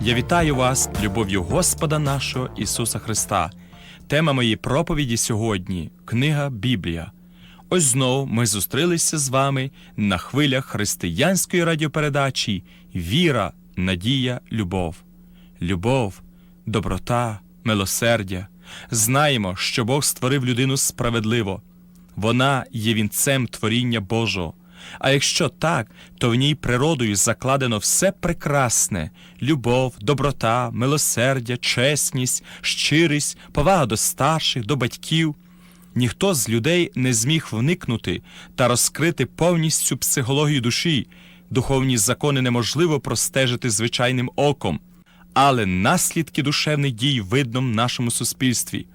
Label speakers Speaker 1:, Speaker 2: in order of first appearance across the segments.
Speaker 1: Я вітаю вас любов'ю Господа нашого Ісуса Христа. Тема моєї проповіді сьогодні книга Біблія. Ось знову ми зустрілися з вами на хвилях християнської радіопередачі Віра, надія, любов. Любов, доброта, милосердя. Знаємо, що Бог створив людину справедливо. Вона є вінцем творіння Божого. А якщо так, то в ній природою закладено все прекрасне любов, доброта, милосердя, чесність, щирість, повага до старших, до батьків. Ніхто з людей не зміг вникнути та розкрити повністю психологію душі. Духовні закони неможливо простежити звичайним оком, але наслідки душевних дій видно в нашому суспільстві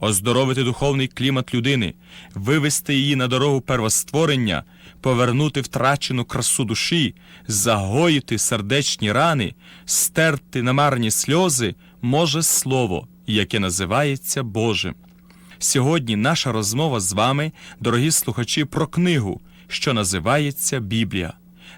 Speaker 1: оздоровити духовний клімат людини, вивести її на дорогу первостворення, повернути втрачену красу душі, загоїти сердечні рани, стерти намарні сльози може слово, яке називається Божим. Сьогодні наша розмова з вами, дорогі слухачі, про книгу, що називається Біблія.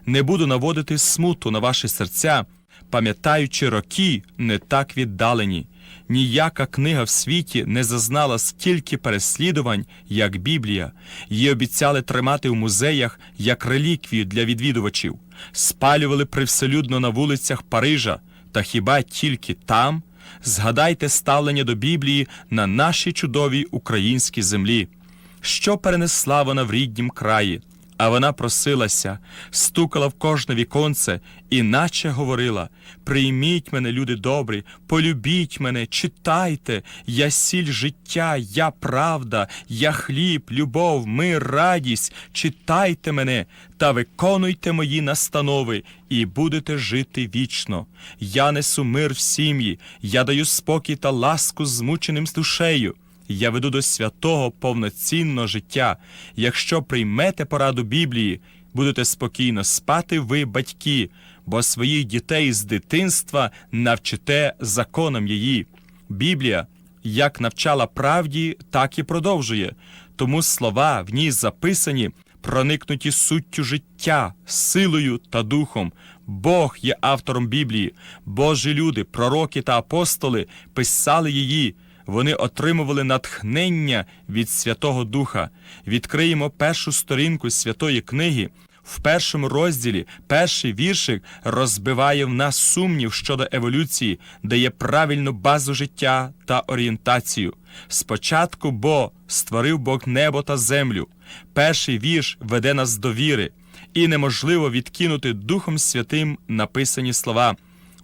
Speaker 1: Не буду наводити смуту на ваші серця, пам'ятаючи роки не так віддалені. Ніяка книга в світі не зазнала стільки переслідувань, як Біблія. Її обіцяли тримати в музеях як реліквію для відвідувачів, спалювали привселюдно на вулицях Парижа, та хіба тільки там? Згадайте ставлення до Біблії на нашій чудовій українській землі. Що перенесла вона в ріднім краї? А вона просилася, стукала в кожне віконце, і наче говорила: Прийміть мене, люди добрі, полюбіть мене, читайте, я сіль життя, я правда, я хліб, любов, мир, радість, читайте мене та виконуйте мої настанови, і будете жити вічно. Я несу мир в сім'ї, я даю спокій та ласку змученим з душею. Я веду до святого повноцінного життя. Якщо приймете пораду Біблії, будете спокійно спати ви, батьки, бо своїх дітей з дитинства навчите законам її. Біблія, як навчала правді, так і продовжує. Тому слова в ній записані, проникнуті суттю життя, силою та духом. Бог є автором Біблії, Божі люди, пророки та апостоли писали її. Вони отримували натхнення від Святого Духа. Відкриємо першу сторінку святої книги. В першому розділі перший віршик розбиває в нас сумнів щодо еволюції, дає правильну базу життя та орієнтацію. Спочатку бо створив Бог небо та землю. Перший вірш веде нас до віри, і неможливо відкинути Духом Святим написані слова.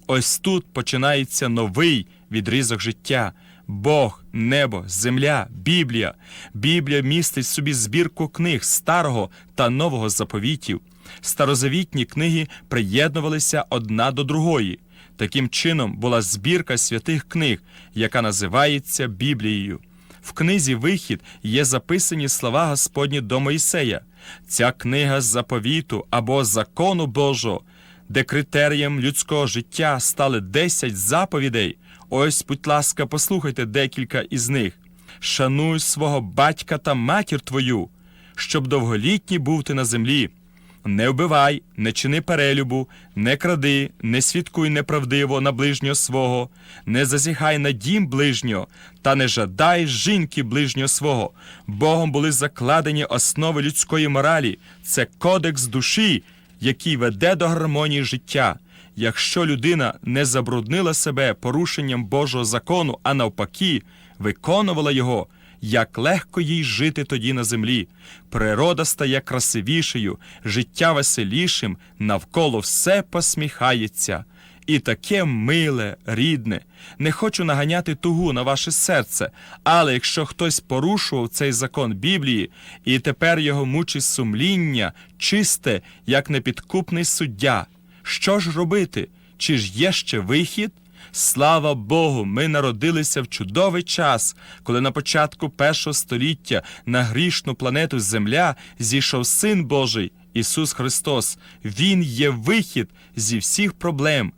Speaker 1: Ось тут починається новий відрізок життя. Бог, небо, земля, Біблія. Біблія містить в собі збірку книг старого та нового заповітів. Старозавітні книги приєднувалися одна до другої. Таким чином була збірка святих книг, яка називається Біблією. В книзі Вихід є записані слова Господні до Моїсея. Ця книга заповіту або закону Божого, де критерієм людського життя стали 10 заповідей. Ось, будь ласка, послухайте декілька із них. Шануй свого батька та матір твою, щоб довголітній був ти на землі. Не вбивай, не чини перелюбу, не кради, не свідкуй неправдиво на ближнього свого, не зазіхай на дім ближнього, та не жадай жінки ближнього свого. Богом були закладені основи людської моралі, це кодекс душі, який веде до гармонії життя. Якщо людина не забруднила себе порушенням Божого закону, а навпаки, виконувала його, як легко їй жити тоді на землі. Природа стає красивішою, життя веселішим, навколо все посміхається. І таке миле, рідне. Не хочу наганяти тугу на ваше серце, але якщо хтось порушував цей закон Біблії, і тепер його мучить сумління, чисте, як непідкупний суддя. Що ж робити? Чи ж є ще вихід? Слава Богу, ми народилися в чудовий час, коли на початку першого століття на грішну планету Земля зійшов Син Божий Ісус Христос. Він є вихід зі всіх проблем,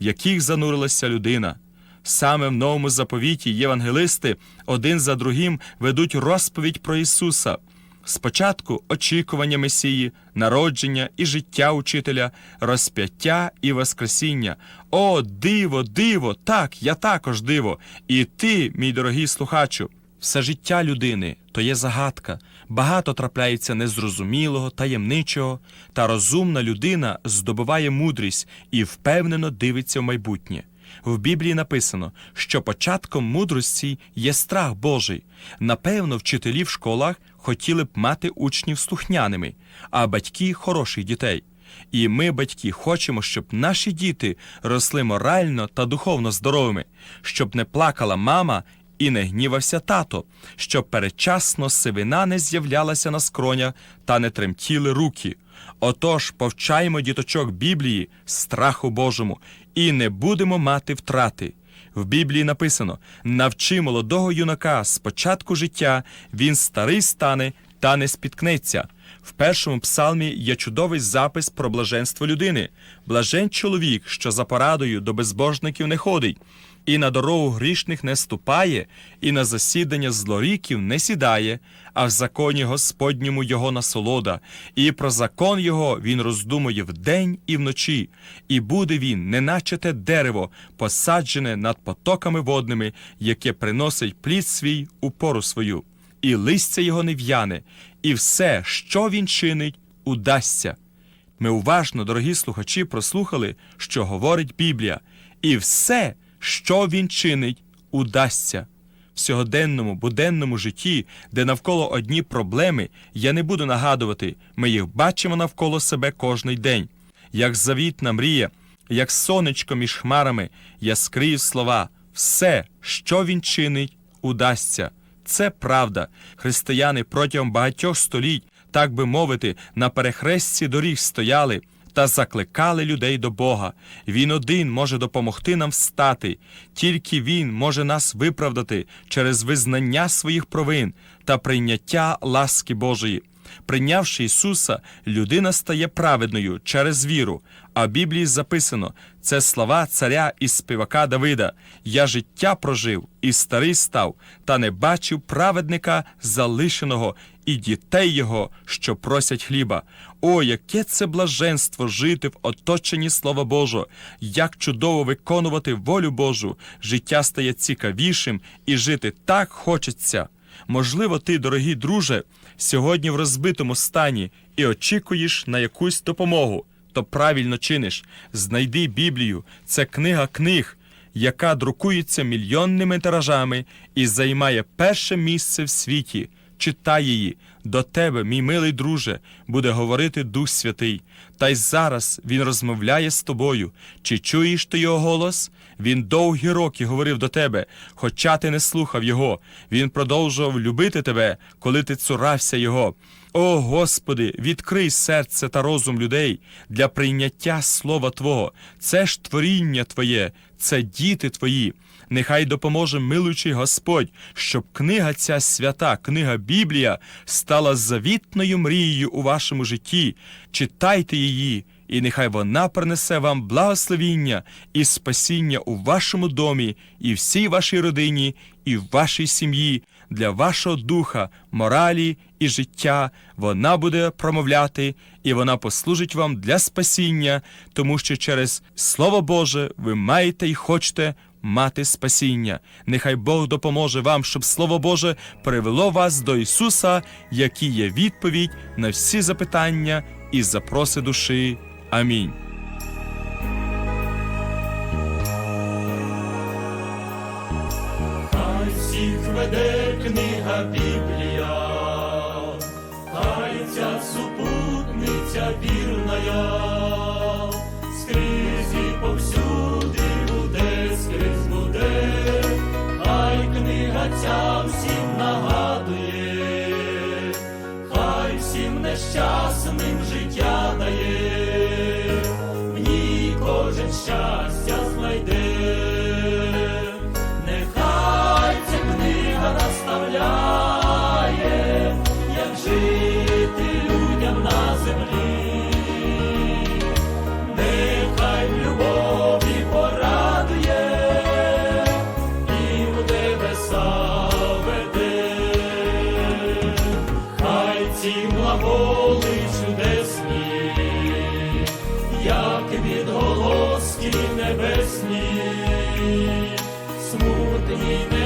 Speaker 1: в яких занурилася людина. Саме в новому заповіті євангелисти один за другим ведуть розповідь про Ісуса. Спочатку очікування Месії, народження і життя учителя, розп'яття і воскресіння. О, диво, диво! Так, я також диво. І ти, мій дорогий слухачу, все життя людини то є загадка. Багато трапляється незрозумілого, таємничого, та розумна людина здобуває мудрість і впевнено дивиться в майбутнє. В Біблії написано, що початком мудрості є страх Божий. Напевно, вчителі в школах хотіли б мати учнів слухняними, а батьки хороших дітей. І ми, батьки, хочемо, щоб наші діти росли морально та духовно здоровими, щоб не плакала мама і не гнівався тато, щоб передчасно сивина не з'являлася на скронях та не тремтіли руки. Отож, повчаємо діточок Біблії, страху Божому, і не будемо мати втрати. В Біблії написано: навчи молодого юнака з початку життя, він старий стане та не спіткнеться. В першому псалмі є чудовий запис про блаженство людини. Блажен чоловік, що за порадою до безбожників не ходить, і на дорогу грішних не ступає, і на засідання злоріків не сідає, а в законі Господньому його насолода, і про закон його він роздумує вдень і вночі, і буде він, неначе те дерево, посаджене над потоками водними, яке приносить плід свій у пору свою, і листя його не в'яне, і все, що він чинить, удасться. Ми уважно, дорогі слухачі, прослухали, що говорить Біблія, і все, що він чинить, удасться. В сьогоденному буденному житті, де навколо одні проблеми, я не буду нагадувати, ми їх бачимо навколо себе кожний день. Як завітна мрія, як сонечко між хмарами, я скрию слова, все, що він чинить, удасться. Це правда. Християни протягом багатьох століть, так би мовити, на перехресті доріг стояли та закликали людей до Бога. Він один може допомогти нам встати, тільки Він може нас виправдати через визнання своїх провин та прийняття ласки Божої. Прийнявши Ісуса, людина стає праведною через віру. А в Біблії записано це слова царя і співака Давида: Я життя прожив і старий став, та не бачив праведника залишеного і дітей його, що просять хліба. О, яке це блаженство жити в оточенні Слова Божого! Як чудово виконувати волю Божу! Життя стає цікавішим і жити так хочеться. Можливо, ти, дорогий друже, сьогодні в розбитому стані і очікуєш на якусь допомогу, то правильно чиниш. Знайди Біблію, це книга книг, яка друкується мільйонними тиражами і займає перше місце в світі. Читай її, до тебе, мій милий друже, буде говорити Дух Святий. Та й зараз він розмовляє з тобою. Чи чуєш ти його голос? Він довгі роки говорив до тебе, хоча ти не слухав його. Він продовжував любити тебе, коли ти цурався його. О Господи, відкрий серце та розум людей для прийняття слова Твого. Це ж творіння Твоє, це діти Твої. Нехай допоможе милуючий Господь, щоб книга ця свята, книга Біблія, стала завітною мрією у вашому житті. Читайте її, і нехай вона принесе вам благословіння і спасіння у вашому домі, і всій вашій родині, і в вашій сім'ї, для вашого духа, моралі і життя. Вона буде промовляти, і вона послужить вам для спасіння, тому що через Слово Боже ви маєте і хочете мати спасіння. Нехай Бог допоможе вам, щоб Слово Боже привело вас до Ісуса, який є відповідь на всі запитання і запроси душі. Амінь.
Speaker 2: Хай всіх веде книга Біблія, як відголоски небесні, смутні. небесні.